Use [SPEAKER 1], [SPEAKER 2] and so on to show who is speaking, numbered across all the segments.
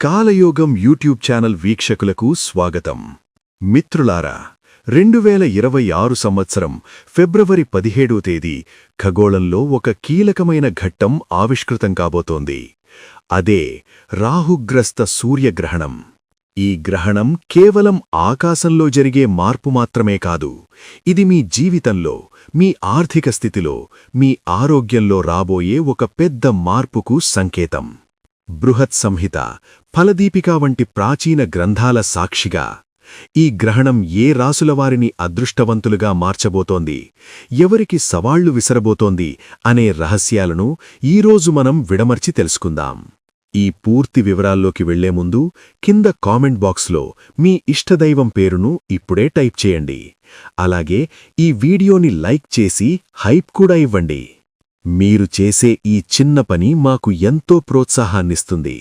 [SPEAKER 1] కాలయోగం YouTube channel వీక్షకులకు స్వాగతం. మిత్రులారా రెండు వేల ఇరవై ఆరు సంవత్సరం ఫిబ్రవరి పదిహేడో తేదీ ఖగోళంలో ఒక కీలకమైన ఘట్టం ఆవిష్కృతం కాబోతోంది. అదే రాహుగ్రస్త సూర్యగ్రహణం. ఈ గ్రహణం కేవలం ఆకాశంలో జరిగే మార్పు మాత్రమే కాదు ఇది మీ జీవితంలో మీ ఆర్థిక స్థితిలో మీ ఆరోగ్యంలో రాబోయే ఒక పెద్ద మార్పుకు సంకేతం. బృహత్ సంహిత ఫలదీపిక వంటి ప్రాచీన గ్రంథాల సాక్షిగా ఈ గ్రహణం ఏ రాసులవారిని అదృష్టవంతులుగా మార్చబోతోంది ఎవరికి సవాళ్ళు విసరబోతోంది అనే రహస్యాలను ఈరోజు మనం విడమర్చి తెలుసుకుందాం. ఈ పూర్తి వివరాల్లోకి వెళ్ళే ముందు కింద కామెంట్ బాక్స్లో మీ ఇష్టదైవం పేరును ఇప్పుడే టైప్ చేయండి. అలాగే ఈ వీడియోని లైక్ చేసి హైప్ కూడా ఇవ్వండి. మీరు చేసే ఈ చిన్న పని మాకు ఎంతో ప్రోత్సాహాన్నిస్తుంది.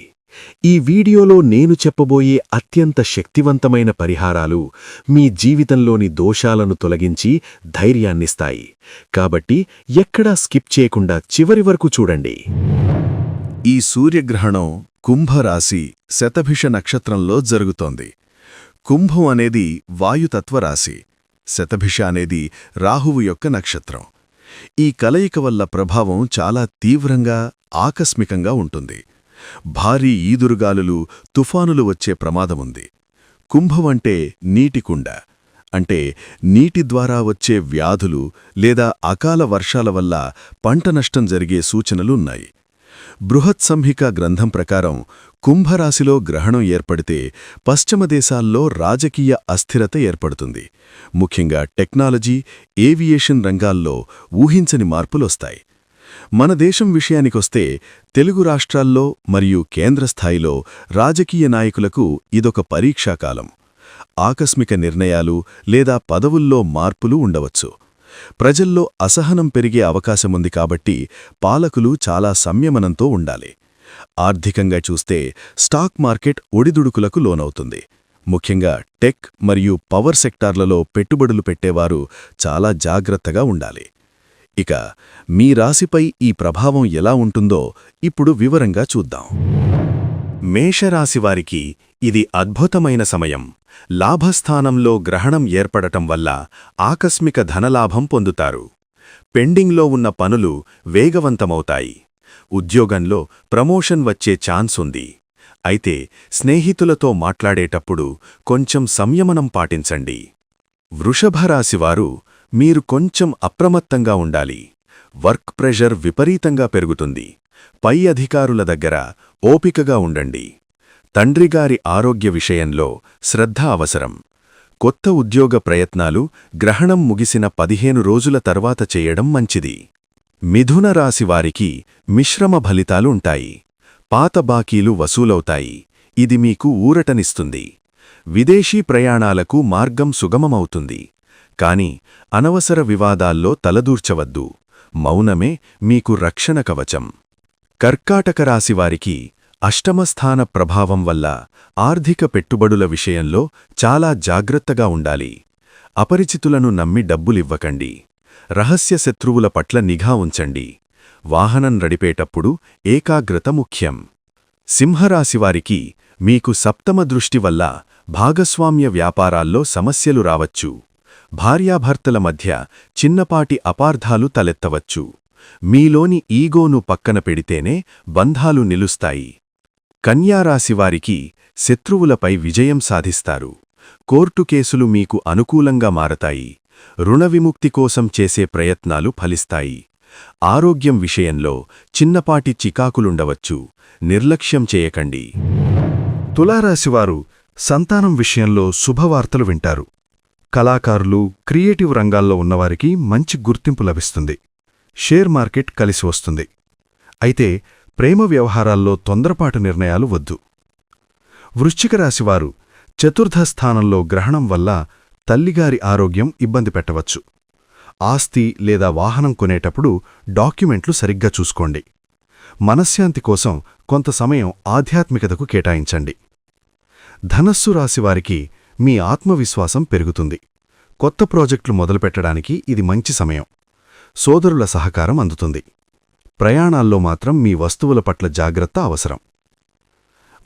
[SPEAKER 1] ఈ వీడియోలో నేను చెప్పబోయే అత్యంత శక్తివంతమైన పరిహారాలు మీ జీవితంలోని దోషాలను తొలగించి ధైర్యాన్నిస్తాయి. కాబట్టి ఎక్కడా స్కిప్ చేయకుండా చివరి వరకు చూడండి.
[SPEAKER 2] ఈ సూర్యగ్రహణం కుంభరాశి శతభిష నక్షత్రంలో జరుగుతోంది. కుంభం అనేది వాయుతత్వరాశి. శతభిష అనేది రాహువు యొక్క నక్షత్రం. ఈ కలయిక వల్ల ప్రభావం చాలా తీవ్రంగా ఆకస్మికంగా ఉంటుంది. భారీ ఈదురుగాలులు తుఫానులు వచ్చే ప్రమాదముంది. కుంభమంటే నీటికుండ అంటే నీటి ద్వారా వచ్చే వ్యాధులు లేదా అకాల వర్షాల వల్ల పంట నష్టం జరిగే సూచనలున్నాయి బృహత్సంహిక గ్రంథం ప్రకారం కుంభరాశిలో గ్రహణం ఏర్పడితే పశ్చిమ దేశాల్లో రాజకీయ అస్థిరత ఏర్పడుతుంది. ముఖ్యంగా టెక్నాలజీ ఏవియేషన్ రంగాల్లో ఊహించని మార్పులొస్తాయి. మన దేశం విషయానికొస్తే తెలుగు రాష్ట్రాల్లో మరియు కేంద్ర స్థాయిలో రాజకీయ నాయకులకు ఇదొక పరీక్షాకాలం. ఆకస్మిక నిర్ణయాలు లేదా పదవుల్లో మార్పులు ఉండవచ్చు. ప్రజల్లో అసహనం పెరిగే అవకాశముంది కాబట్టి పాలకులు చాలా సంయమనంతో ఉండాలి. ఆర్థికంగా చూస్తే స్టాక్ మార్కెట్ ఒడిదుడుకులకు లోనవుతుంది. ముఖ్యంగా టెక్ మరియు పవర్ సెక్టార్లలో పెట్టుబడులు పెట్టేవారు చాలా జాగ్రత్తగా ఉండాలి. ఇక మీ రాశిపై ఈ ప్రభావం ఎలా ఉంటుందో ఇప్పుడు వివరంగా చూద్దాం. మేషరాశివారికి ఇది అద్భుతమైన సమయం. లాభస్థానంలో గ్రహణం ఏర్పడటం వల్ల ఆకస్మిక ధనలాభం పొందుతారు. పెండింగ్లో ఉన్న పనులు వేగవంతమవుతాయి. ఉద్యోగంలో ప్రమోషన్ వచ్చే ఛాన్స్ ఉంది. అయితే స్నేహితులతో మాట్లాడేటప్పుడు కొంచెం సంయమనం పాటించండి. వృషభరాశివారు మీరు కొంచెం అప్రమత్తంగా ఉండాలి. వర్క్ ప్రెషర్ విపరీతంగా పెరుగుతుంది. పై అధికారుల దగ్గర ఓపికగా ఉండండి. తండ్రిగారి ఆరోగ్య విషయంలో శ్రద్ధ అవసరం. కొత్త ఉద్యోగ ప్రయత్నాలు గ్రహణం ముగిసిన పదిహేను రోజుల తర్వాత చేయడం మంచిది. మిథున రాశివారికి మిశ్రమ ఫలితాలు ఉంటాయి. పాత బాకీలు వసూలవుతాయి. ఇది మీకు ఊరటనిస్తుంది. విదేశీ ప్రయాణాలకు మార్గం సుగమమవుతుంది. కాని అనవసర వివాదాల్లో తలదూర్చవద్దు. మౌనమే మీకు రక్షణ కవచం. కర్కాటక రాశివారికి అష్టమస్థాన ప్రభావం వల్ల ఆర్థిక పెట్టుబడుల విషయంలో చాలా జాగ్రత్తగా ఉండాలి. అపరిచితులను నమ్మి డబ్బులివ్వకండి. రహస్య శత్రువుల పట్ల నిఘా ఉంచండి. వాహనం నడిపేటప్పుడు ఏకాగ్రత ముఖ్యం. సింహరాశివారికి మీకు సప్తమ దృష్టి వల్ల భాగస్వామ్య వ్యాపారాల్లో సమస్యలు రావచ్చు. భార్యాభర్తల మధ్య చిన్నపాటి అపార్థాలు తలెత్తవచ్చు. మీలోని ఈగోను పక్కన పెడితేనే బంధాలు నిలుస్తాయి. కన్యారాశివారికి శత్రువులపై విజయం సాధిస్తారు. కోర్టు కేసులు మీకు అనుకూలంగా మారతాయి. రుణ విముక్తి కోసం చేసే ప్రయత్నాలు ఫలిస్తాయి. ఆరోగ్యం విషయంలో చిన్నపాటి చికాకులుండవచ్చు. నిర్లక్ష్యం చేయకండి.
[SPEAKER 1] తులారాశివారు సంతానం విషయంలో శుభవార్తలు వింటారు. కళాకారులు క్రియేటివ్ రంగాల్లో ఉన్నవారికి మంచి గుర్తింపు లభిస్తుంది. షేర్ మార్కెట్ కలిసి వస్తుంది. అయితే ప్రేమ వ్యవహారాల్లో తొందరపాటు నిర్ణయాలు వద్దు. వృశ్చిక రాశివారు చతుర్థ స్థానంలో గ్రహణం వల్ల తల్లిగారి ఆరోగ్యం ఇబ్బంది పెట్టవచ్చు. ఆస్తి లేదా వాహనం కొనేటప్పుడు డాక్యుమెంట్లు సరిగ్గా చూసుకోండి. మనశ్శాంతి కోసం కొంత సమయం ఆధ్యాత్మికతకు కేటాయించండి. ధనస్సు రాశివారికి మీ ఆత్మవిశ్వాసం పెరుగుతుంది. కొత్త ప్రాజెక్టులు మొదలుపెట్టడానికి ఇది మంచి సమయం. సోదరుల సహకారం అందుతుంది. ప్రయాణాల్లో మాత్రం మీ వస్తువుల పట్ల జాగ్రత్త అవసరం.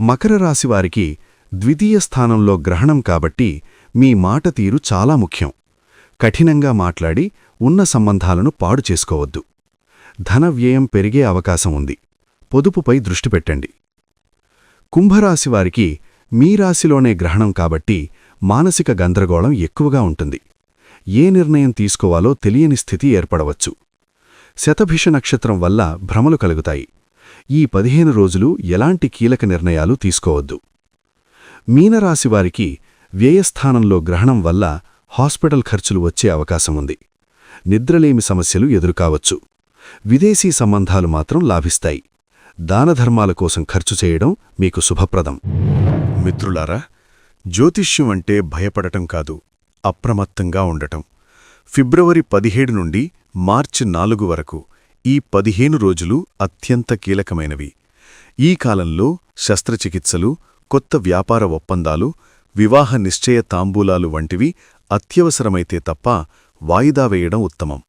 [SPEAKER 3] మకర రాశివారికి ద్వితీయ స్థానంలో గ్రహణం కాబట్టి మీ మాట తీరు చాలా ముఖ్యం. కఠినంగా మాట్లాడి ఉన్న సంబంధాలను పాడు చేసుకోవద్దు. ధన వ్యయం పెరిగే అవకాశం ఉంది. పొదుపుపై దృష్టి పెట్టండి. కుంభరాశివారికి మీ రాశిలోనే గ్రహణం కాబట్టి మానసిక గందరగోళం ఎక్కువగా ఉంటుంది. ఏ నిర్ణయం తీసుకోవాలో తెలియని స్థితి ఏర్పడవచ్చు. శతభిష నక్షత్రం వల్ల భ్రమలు కలుగుతాయి. ఈ పదిహేను రోజులు ఎలాంటి కీలక నిర్ణయాలు తీసుకోవద్దు. మీనరాశివారికి వ్యయస్థానంలో గ్రహణం వల్ల హాస్పిటల్ ఖర్చులు వచ్చే అవకాశముంది నిద్రలేమి సమస్యలు ఎదురుకావచ్చు. విదేశీ సంబంధాలు మాత్రం లాభిస్తాయి. దానధర్మాల కోసం ఖర్చు చేయడం మీకు శుభప్రదం.
[SPEAKER 2] మిత్రులారా జ్యోతిష్యం అంటే భయపడటం కాదు అప్రమత్తంగా ఉండటం. ఫిబ్రవరి పదిహేడు నుండి మార్చి నాలుగు వరకు ఈ పదిహేను రోజులు అత్యంత కీలకమైనవి. ఈ కాలంలో శస్త్రచికిత్సలు కొత్త వ్యాపార ఒప్పందాలు వివాహ నిశ్చయ తాంబూలాలు వంటివి అత్యవసరమైతే తప్ప వాయిదా వేయడం ఉత్తమం.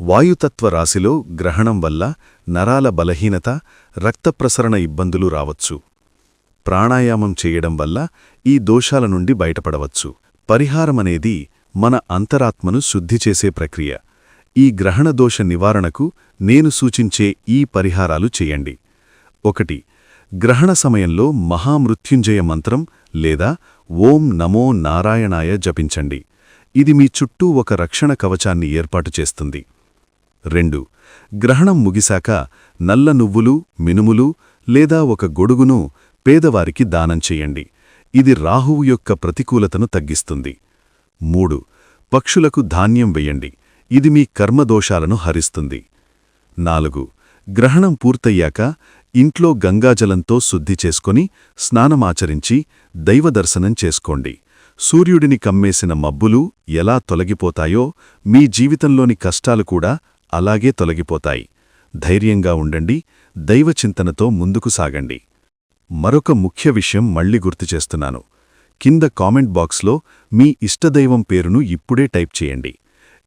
[SPEAKER 2] వాయుతత్వ రాశిలో గ్రహణం వల్ల నరాల బలహీనత రక్తప్రసరణ ఇబ్బందులు రావచ్చు. ప్రాణాయామం చేయడం వల్ల ఈ దోషాల నుండి బయటపడవచ్చు. పరిహారమనేది మన అంతరాత్మను శుద్ధి చేసే ప్రక్రియ. ఈ గ్రహణ దోష నివారణకు నేను సూచించే ఈ పరిహారాలు చేయండి. ఒకటి గ్రహణ సమయంలో మహామృత్యుంజయ మంత్రం లేదా ఓం నమో నారాయణాయ జపించండి. ఇది మీ చుట్టూ ఒక రక్షణ కవచాన్ని ఏర్పాటు చేస్తుంది. రెండు గ్రహణం ముగిశాక నల్ల నువ్వులు మినుములు లేదా ఒక గొడుగును పేదవారికి దానం చేయండి. ఇది రాహువు యొక్క ప్రతికూలతను తగ్గిస్తుంది. మూడు పక్షులకు ధాన్యం వెయ్యండి ఇది మీ కర్మదోషాలను హరిస్తుంది. నాలుగు గ్రహణం పూర్తయ్యాక ఇంట్లో గంగాజలంతో శుద్ధి చేసుకొని స్నానమాచరించి దైవదర్శనం చేసుకోండి. సూర్యుడిని కమ్మేసిన మబ్బులు ఎలా తొలగిపోతాయో మీ జీవితంలోని కష్టాలు కూడా అలాగే తొలగిపోతాయి. ధైర్యంగా ఉండండి దైవచింతనతో ముందుకు సాగండి. మరొక ముఖ్య విషయం మళ్ళీ గుర్తుచేస్తున్నాను కింద కామెంట్ బాక్స్లో మీ ఇష్టదైవం పేరును ఇప్పుడే టైప్ చేయండి.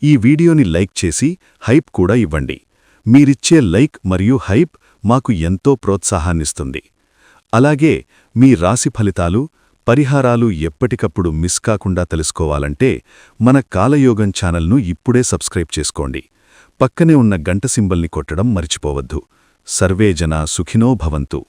[SPEAKER 2] ఈ వీడియోని లైక్ చేసి హైప్ కూడా ఇవ్వండి. మీరిచ్చే లైక్ మరియు హైప్ మాకు ఎంతో ప్రోత్సాహాన్నిస్తుంది. అలాగే మీ రాశి ఫలితాలు పరిహారాలు ఎప్పటికప్పుడు మిస్ కాకుండా తెలుసుకోవాలంటే మన కాలయోగం ఛానల్ను ఇప్పుడే సబ్స్క్రైబ్ చేసుకోండి. పక్కనే ఉన్న గంట సింబల్ని కొట్టడం మర్చిపోవద్దు. సర్వేజన సుఖినో భవంతు.